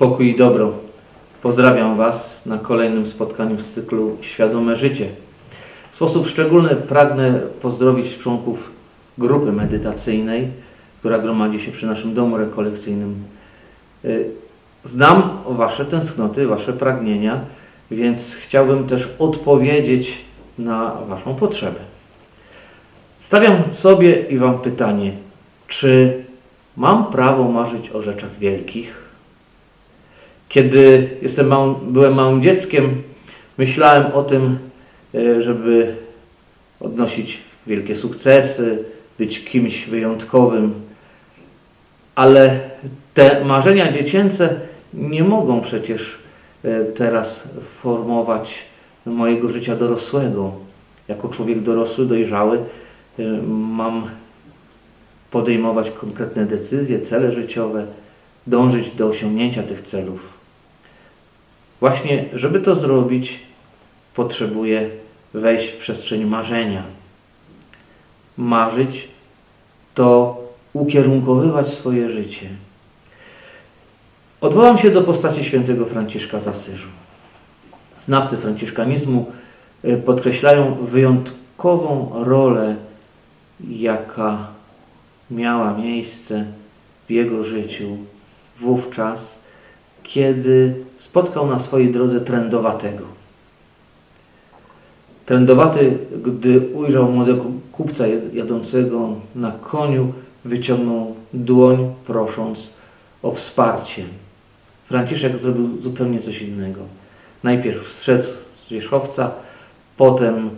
Pokój i dobro. Pozdrawiam Was na kolejnym spotkaniu z cyklu Świadome Życie. W sposób szczególny pragnę pozdrowić członków grupy medytacyjnej, która gromadzi się przy naszym domu rekolekcyjnym. Y, Znam Wasze tęsknoty, Wasze pragnienia, więc chciałbym też odpowiedzieć na Waszą potrzebę. Stawiam sobie i Wam pytanie, czy mam prawo marzyć o rzeczach wielkich? Kiedy jestem byłem małym dzieckiem, myślałem o tym, e, żeby odnosić wielkie sukcesy, być kimś wyjątkowym, ale te marzenia dziecięce nie mogą przecież e, teraz formować mojego życia dorosłego. Jako człowiek dorosły, dojrzały, e, mam podejmować konkretne decyzje, cele życiowe, dążyć do osiągnięcia tych celów. Właśnie, żeby to zrobić, potrzebuję wejść w przestrzeń marzenia. Marzyć to ukierunkowywać swoje życie. Odwołam się do postaci świętego Franciszka z Asyżu. Znawcy franciszkanizmu y, podkreślają wyjątkową rolę, jaka miała miejsce w jego życiu wówczas, kiedy spotkał na swojej drodze trędowatego. Trędowaty, gdy ujrzał młodego kupca jadącego na koniu, wyciągnął dłoń, prosząc o wsparcie. Franciszek zrobił zupełnie coś innego. Najpierw zszedł z wierzchowca, potem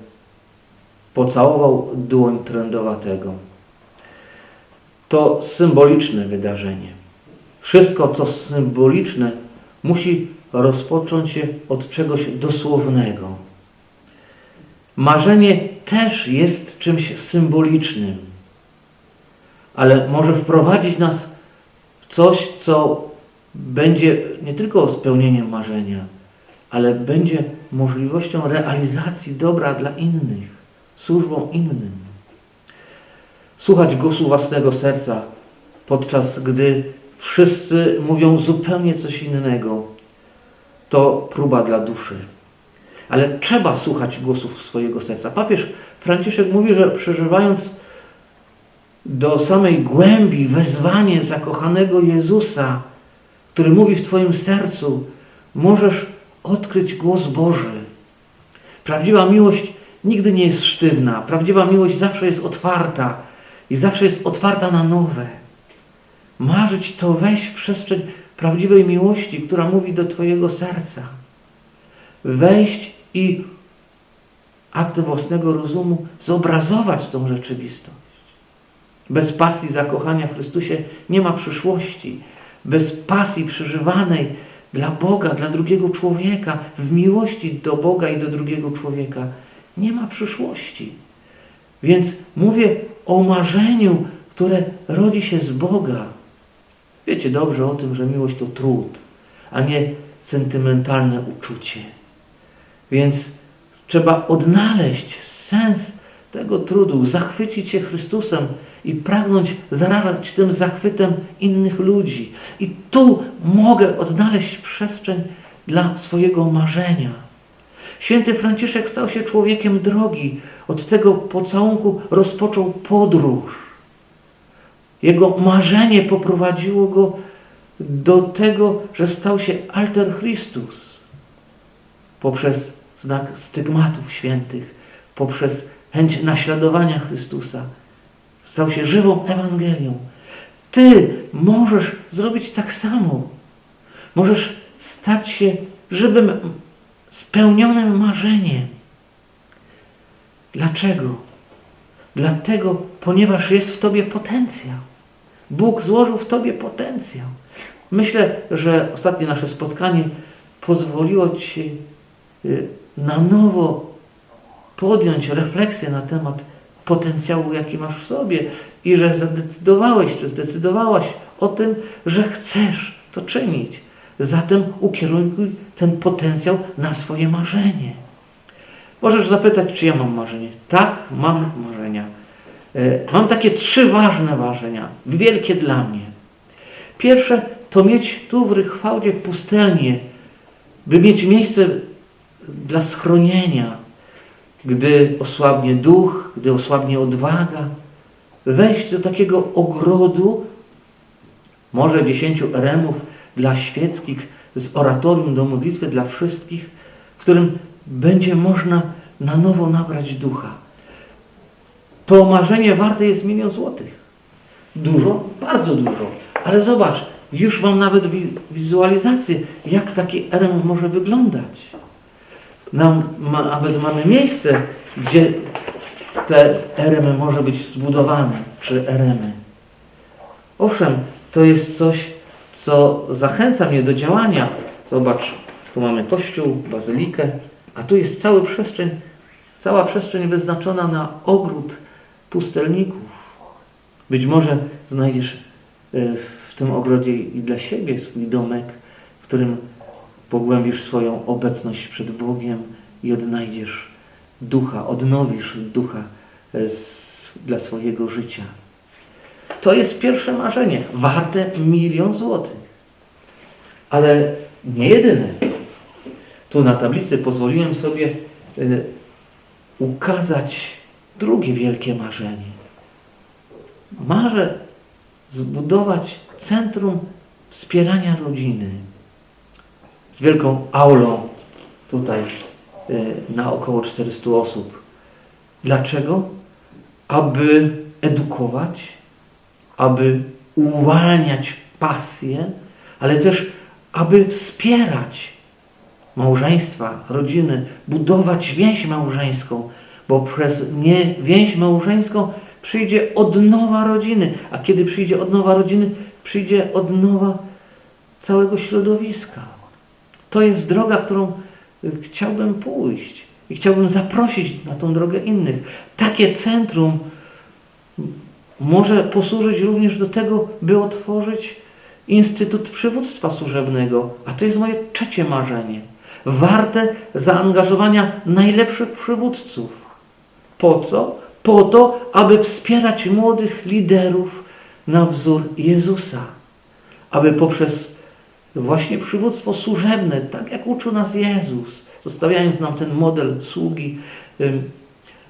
pocałował dłoń trędowatego. To symboliczne wydarzenie. Wszystko, co symboliczne, musi rozpocząć się od czegoś dosłownego. Marzenie też jest czymś symbolicznym, ale może wprowadzić nas w coś, co będzie nie tylko spełnieniem marzenia, ale będzie możliwością realizacji dobra dla innych, służbą innym. Słuchać głosu własnego serca, podczas gdy wszyscy mówią zupełnie coś innego, to próba dla duszy. Ale trzeba słuchać głosów swojego serca. Papież Franciszek mówi, że przeżywając do samej głębi wezwanie zakochanego Jezusa, który mówi w Twoim sercu, możesz odkryć głos Boży. Prawdziwa miłość nigdy nie jest sztywna. Prawdziwa miłość zawsze jest otwarta i zawsze jest otwarta na nowe. Marzyć to wejść w przestrzeń prawdziwej miłości, która mówi do Twojego serca. Wejść i aktem własnego rozumu zobrazować tą rzeczywistość. Bez pasji zakochania w Chrystusie nie ma przyszłości. Bez pasji przeżywanej dla Boga, dla drugiego człowieka, w miłości do Boga i do drugiego człowieka, nie ma przyszłości. Więc mówię o marzeniu, które rodzi się z Boga. Wiecie dobrze o tym, że miłość to trud, a nie sentymentalne uczucie. Więc trzeba odnaleźć sens tego trudu, zachwycić się Chrystusem i pragnąć zarażać tym zachwytem innych ludzi. I tu mogę odnaleźć przestrzeń dla swojego marzenia. Święty Franciszek stał się człowiekiem drogi. Od tego pocałunku rozpoczął podróż. Jego marzenie poprowadziło go do tego, że stał się alter Christus poprzez znak stygmatów świętych, poprzez chęć naśladowania Chrystusa. Stał się żywą Ewangelią. Ty możesz zrobić tak samo. Możesz stać się żywym, spełnionym marzeniem. Dlaczego? Dlatego, ponieważ jest w Tobie potencjał. Bóg złożył w Tobie potencjał. Myślę, że ostatnie nasze spotkanie pozwoliło Ci y, na nowo podjąć refleksję na temat potencjału, jaki masz w sobie i że zdecydowałeś, czy zdecydowałaś o tym, że chcesz to czynić. Zatem ukierunkuj ten potencjał na swoje marzenie. Możesz zapytać, czy ja mam marzenie. Tak, mam marzenia. E, Mam takie trzy ważne marzenia, wielkie dla mnie. Pierwsze to mieć tu w Rychwałdzie pustelnię, by mieć miejsce dla schronienia, gdy osłabnie duch, gdy osłabnie odwaga, wejść do takiego ogrodu, może dziesięciu eremów dla świeckich, z oratorium do modlitwy dla wszystkich, w którym będzie można na nowo nabrać ducha. To marzenie warte jest milion złotych. Dużo? Bardzo dużo. Ale zobacz, już mam nawet wi- wizualizację, jak taki erem może wyglądać. Nam, ma, nawet mamy miejsce, gdzie te eremy może być zbudowane, czy eremy. Owszem, to jest coś, co zachęca mnie do działania. Zobacz, tu mamy kościół, bazylikę, a tu jest cały przestrzeń, cała przestrzeń wyznaczona na ogród pustelników. Być może znajdziesz y, w tym ogrodzie i dla siebie swój domek, w którym pogłębisz swoją obecność przed Bogiem i odnajdziesz ducha, odnowisz ducha z, dla swojego życia. To jest pierwsze marzenie, warte milion złotych. Ale nie jedyne. Tu na tablicy pozwoliłem sobie y, ukazać drugie wielkie marzenie. Marzę zbudować centrum wspierania rodziny z wielką aulą tutaj y, na około 400 osób. Dlaczego? Aby edukować, aby uwalniać pasję, ale też aby wspierać małżeństwa, rodziny, budować więź małżeńską, bo przez nie więź małżeńską przyjdzie odnowa rodziny, a kiedy przyjdzie odnowa rodziny, przyjdzie odnowa całego środowiska. To jest droga, którą y, chciałbym pójść i chciałbym zaprosić na tą drogę innych. Takie centrum może posłużyć również do tego, by otworzyć Instytut Przywództwa Służebnego, a to jest moje trzecie marzenie. Warte zaangażowania najlepszych przywódców. Po co? Po to, aby wspierać młodych liderów na wzór Jezusa. Aby poprzez właśnie przywództwo służebne, tak jak uczył nas Jezus, zostawiając nam ten model sługi,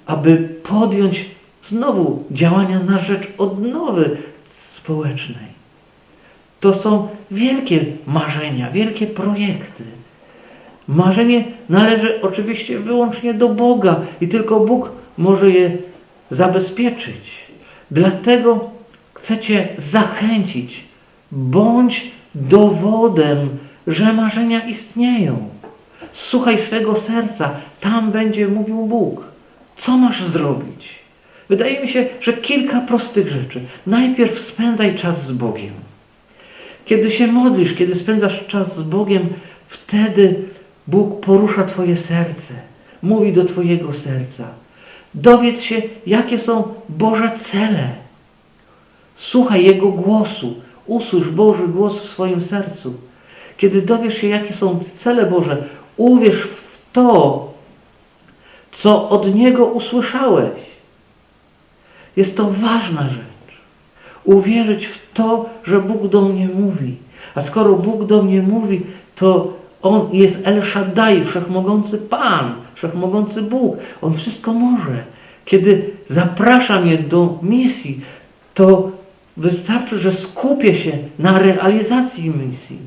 aby podjąć znowu działania na rzecz odnowy społecznej. To są wielkie marzenia, wielkie projekty. Marzenie należy oczywiście wyłącznie do Boga i tylko Bóg może je zabezpieczyć. Dlatego chcę Cię zachęcić, bądź dowodem, że marzenia istnieją. Słuchaj swego serca, tam będzie mówił Bóg. Co masz zrobić? Wydaje mi się, że kilka prostych rzeczy. Najpierw spędzaj czas z Bogiem. Kiedy się modlisz, kiedy spędzasz czas z Bogiem, wtedy Bóg porusza Twoje serce, mówi do Twojego serca. Dowiedz się, jakie są Boże cele. Słuchaj Jego głosu, usłysz Boży głos w swoim sercu. Kiedy dowiesz się, jakie są cele Boże, uwierz w to, co od Niego usłyszałeś. Jest to ważna rzecz. Uwierzyć w to, że Bóg do mnie mówi. A skoro Bóg do mnie mówi, to On jest El Shaddai, wszechmogący Pan, wszechmogący Bóg. On wszystko może. Kiedy zaprasza mnie do misji, to wystarczy, że skupię się na realizacji misji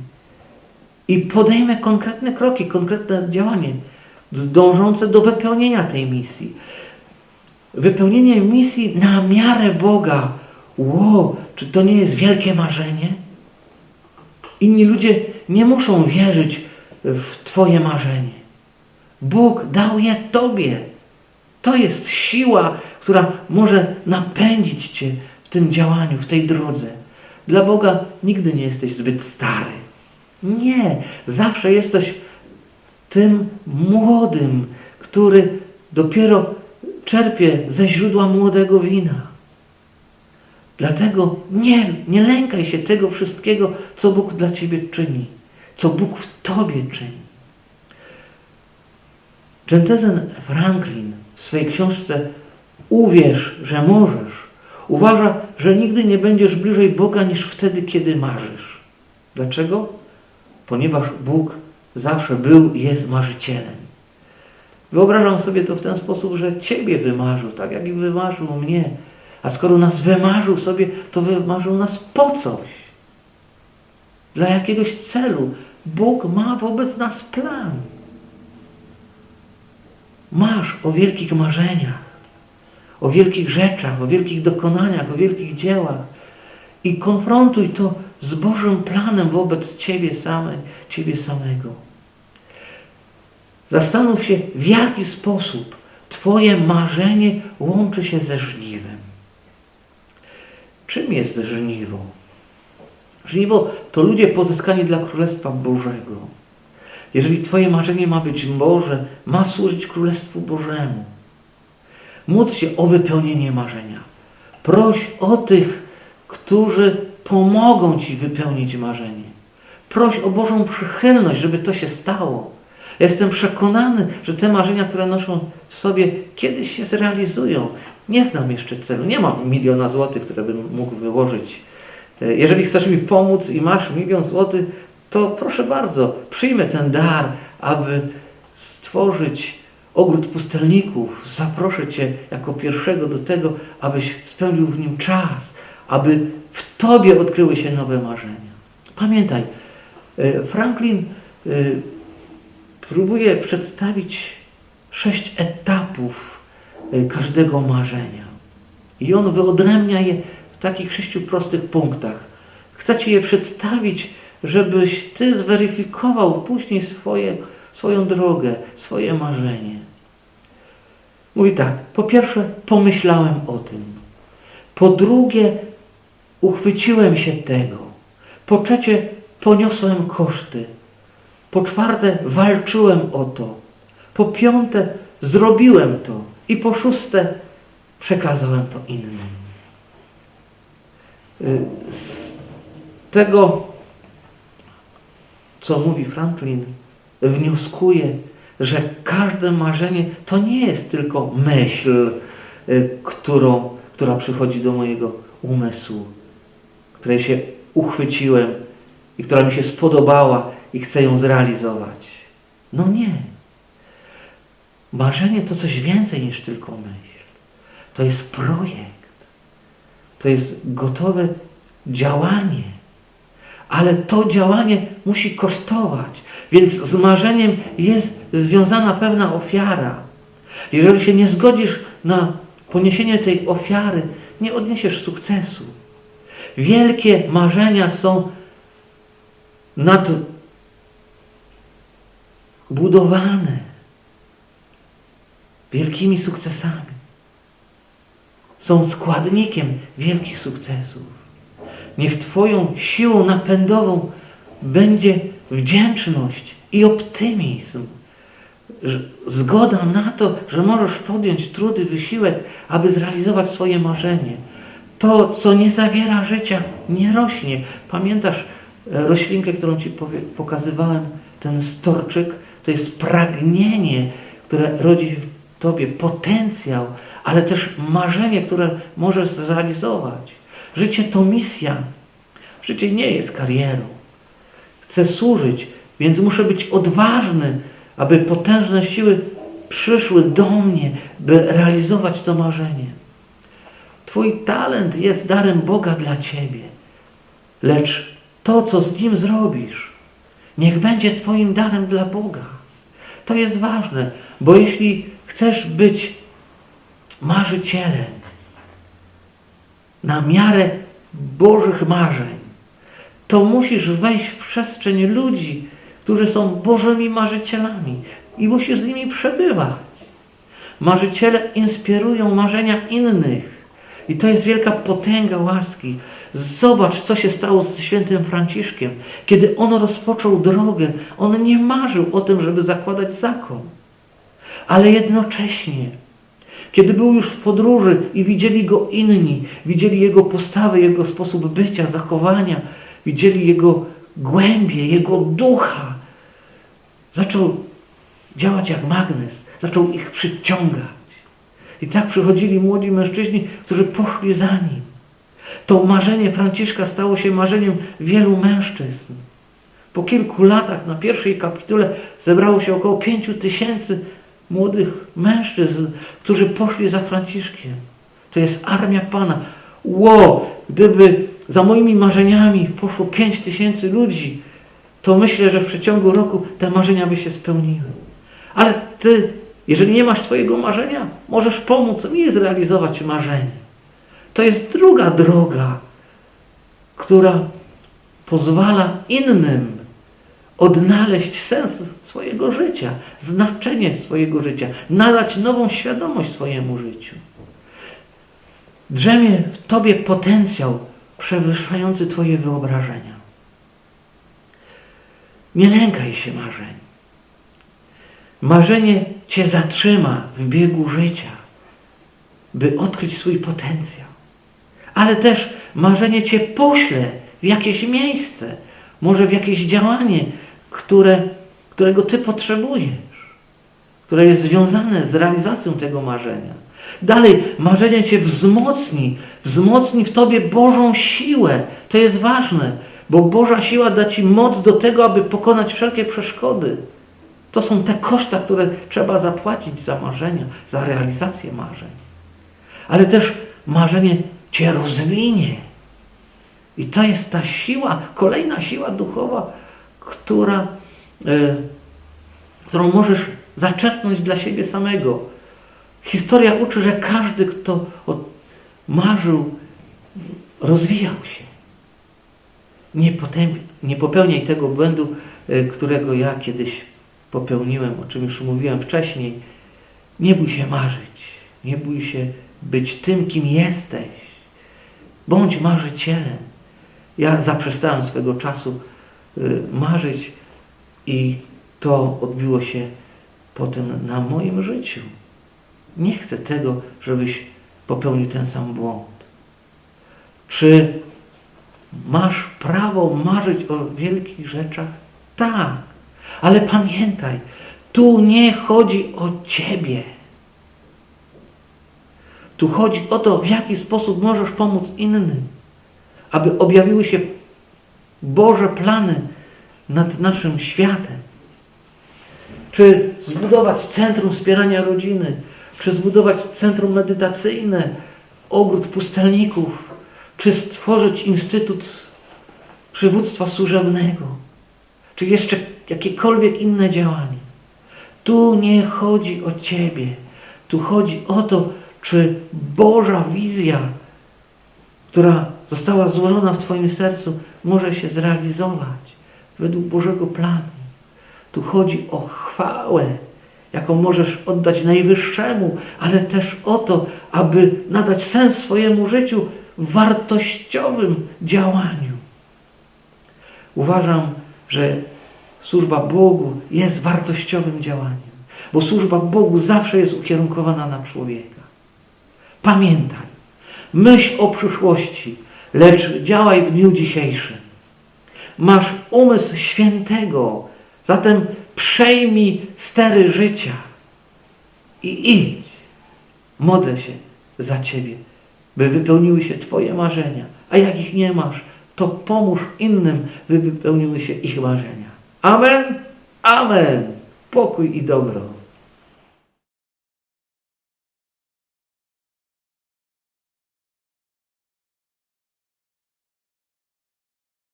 i podejmę konkretne kroki, konkretne działanie dążące do wypełnienia tej misji. Wypełnienie misji na miarę Boga. Ło, czy to nie jest wielkie marzenie? Inni ludzie nie muszą wierzyć w Twoje marzenie. Bóg dał je Tobie. To jest siła, która może napędzić Cię w tym działaniu, w tej drodze. Dla Boga nigdy nie jesteś zbyt stary. Nie, zawsze jesteś tym młodym, który dopiero czerpie ze źródła młodego wina. Dlatego nie, nie lękaj się tego wszystkiego, co Bóg dla Ciebie czyni, co Bóg w Tobie czyni. Jentezen Franklin w swojej książce Uwierz, że możesz, uważa, że nigdy nie będziesz bliżej Boga niż wtedy, kiedy marzysz. Dlaczego? Ponieważ Bóg zawsze był i jest marzycielem. Wyobrażam sobie to w ten sposób, że Ciebie wymarzył, tak jak i wymarzył mnie. A skoro nas wymarzył sobie, to wymarzył nas po coś. Dla jakiegoś celu. Bóg ma wobec nas plan. Masz o wielkich marzeniach, o wielkich rzeczach, o wielkich dokonaniach, o wielkich dziełach i konfrontuj to z Bożym planem wobec Ciebie samej, Ciebie samego. Zastanów się, w jaki sposób Twoje marzenie łączy się ze żniwem. Czym jest żniwo? Żniwo to ludzie pozyskani dla Królestwa Bożego. Jeżeli Twoje marzenie ma być Boże, ma służyć Królestwu Bożemu. Módl się o wypełnienie marzenia. Proś o tych, którzy pomogą Ci wypełnić marzenie. Proś o Bożą przychylność, żeby to się stało. Jestem przekonany, że te marzenia, które noszą w sobie, kiedyś się zrealizują. Nie znam jeszcze celu. Nie mam miliona złotych, które bym mógł wyłożyć. Jeżeli chcesz mi pomóc i masz milion złotych, to proszę bardzo, przyjmę ten dar, aby stworzyć ogród pustelników. Zaproszę Cię jako pierwszego do tego, abyś spełnił w nim czas, aby w Tobie odkryły się nowe marzenia. Pamiętaj, Franklin próbuje przedstawić sześć etapów każdego marzenia. I on wyodrębnia je w takich sześciu prostych punktach. Chcę Ci je przedstawić, żebyś Ty zweryfikował później swoje, swoją drogę, swoje marzenie. Mówi tak, po pierwsze pomyślałem o tym. Po drugie uchwyciłem się tego. Po trzecie poniosłem koszty. Po czwarte walczyłem o to. Po piąte zrobiłem to. I po szóste przekazałem to innym. Z tego, co mówi Franklin, wnioskuję, że każde marzenie to nie jest tylko myśl, którą, która przychodzi do mojego umysłu, której się uchwyciłem i która mi się spodobała i chcę ją zrealizować. No nie. Marzenie to coś więcej niż tylko myśl. To jest projekt. To jest gotowe działanie. Ale to działanie musi kosztować. Więc z marzeniem jest związana pewna ofiara. Jeżeli się nie zgodzisz na poniesienie tej ofiary, nie odniesiesz sukcesu. Wielkie marzenia są nadbudowane wielkimi sukcesami. Są składnikiem wielkich sukcesów. Niech Twoją siłą napędową będzie wdzięczność i optymizm. Zgoda na to, że możesz podjąć trudy, wysiłek, aby zrealizować swoje marzenie. To, co nie zawiera życia, nie rośnie. Pamiętasz e, roślinkę, którą Ci pokazywałem? Ten storczyk to jest pragnienie, które rodzi w Tobie, potencjał, ale też marzenie, które możesz zrealizować. Życie to misja. Życie nie jest karierą. Chcę służyć, więc muszę być odważny, aby potężne siły przyszły do mnie, by realizować to marzenie. Twój talent jest darem Boga dla Ciebie. Lecz to, co z nim zrobisz, niech będzie Twoim darem dla Boga. To jest ważne, bo jeśli chcesz być marzycielem na miarę Bożych marzeń, to musisz wejść w przestrzeń ludzi, którzy są Bożymi marzycielami i musisz z nimi przebywać. Marzyciele inspirują marzenia innych. I to jest wielka potęga łaski. Zobacz, co się stało z świętym Franciszkiem. Kiedy on rozpoczął drogę, on nie marzył o tym, żeby zakładać zakon. Ale jednocześnie, kiedy był już w podróży i widzieli go inni, widzieli jego postawę, jego sposób bycia, zachowania, widzieli jego głębie, jego ducha, zaczął działać jak magnes, zaczął ich przyciągać. I tak przychodzili młodzi mężczyźni, którzy poszli za nim. To marzenie Franciszka stało się marzeniem wielu mężczyzn. Po kilku latach na pierwszej kapitule zebrało się około pięciu tysięcy młodych mężczyzn, którzy poszli za Franciszkiem. To jest armia Pana. Ło, gdyby za moimi marzeniami poszło pięć tysięcy ludzi, to myślę, że w przeciągu roku te marzenia by się spełniły. Ale ty, jeżeli nie masz swojego marzenia, możesz pomóc mi zrealizować marzenie. To jest druga droga, która pozwala innym odnaleźć sens swojego życia, znaczenie swojego życia, nadać nową świadomość swojemu życiu. Drzemie w Tobie potencjał przewyższający Twoje wyobrażenia. Nie lękaj się marzeń. Marzenie Cię zatrzyma w biegu życia, by odkryć swój potencjał. Ale też marzenie Cię pośle w jakieś miejsce, może w jakieś działanie, które, którego Ty potrzebujesz, które jest związane z realizacją tego marzenia. Dalej, marzenie Cię wzmocni, wzmocni w Tobie Bożą siłę. To jest ważne, bo Boża siła da Ci moc do tego, aby pokonać wszelkie przeszkody. To są te koszta, które trzeba zapłacić za marzenia, za realizację marzeń. Ale też marzenie Cię rozwinie. I to jest ta siła, kolejna siła duchowa, która, e, którą możesz zaczerpnąć dla siebie samego. Historia uczy, że każdy, kto marzył, rozwijał się. Nie, potęp, nie popełniaj tego błędu, e, którego ja kiedyś popełniłem, o czym już mówiłem wcześniej. Nie bój się marzyć. Nie bój się być tym, kim jesteś. Bądź marzycielem. Ja zaprzestałem swego czasu marzyć i to odbiło się potem na moim życiu. Nie chcę tego, żebyś popełnił ten sam błąd. Czy masz prawo marzyć o wielkich rzeczach? Tak. Ale pamiętaj, tu nie chodzi o Ciebie. Tu chodzi o to, w jaki sposób możesz pomóc innym, aby objawiły się Boże plany nad naszym światem. Czy zbudować centrum wspierania rodziny, czy zbudować centrum medytacyjne, ogród pustelników, czy stworzyć instytut przywództwa służebnego, czy jeszcze jakiekolwiek inne działanie. Tu nie chodzi o Ciebie. Tu chodzi o to, czy Boża wizja, która została złożona w Twoim sercu, może się zrealizować według Bożego planu. Tu chodzi o chwałę, jaką możesz oddać Najwyższemu, ale też o to, aby nadać sens swojemu życiu w wartościowym działaniu. Uważam, że służba Bogu jest wartościowym działaniem, bo służba Bogu zawsze jest ukierunkowana na człowieka. Pamiętaj, myśl o przyszłości, lecz działaj w dniu dzisiejszym. Masz umysł świętego, zatem przejmij stery życia i idź. Modlę się za Ciebie, by wypełniły się Twoje marzenia, a jak ich nie masz, to pomóż innym, by wypełniły się ich marzenia. Amen. Amen. Pokój i dobro.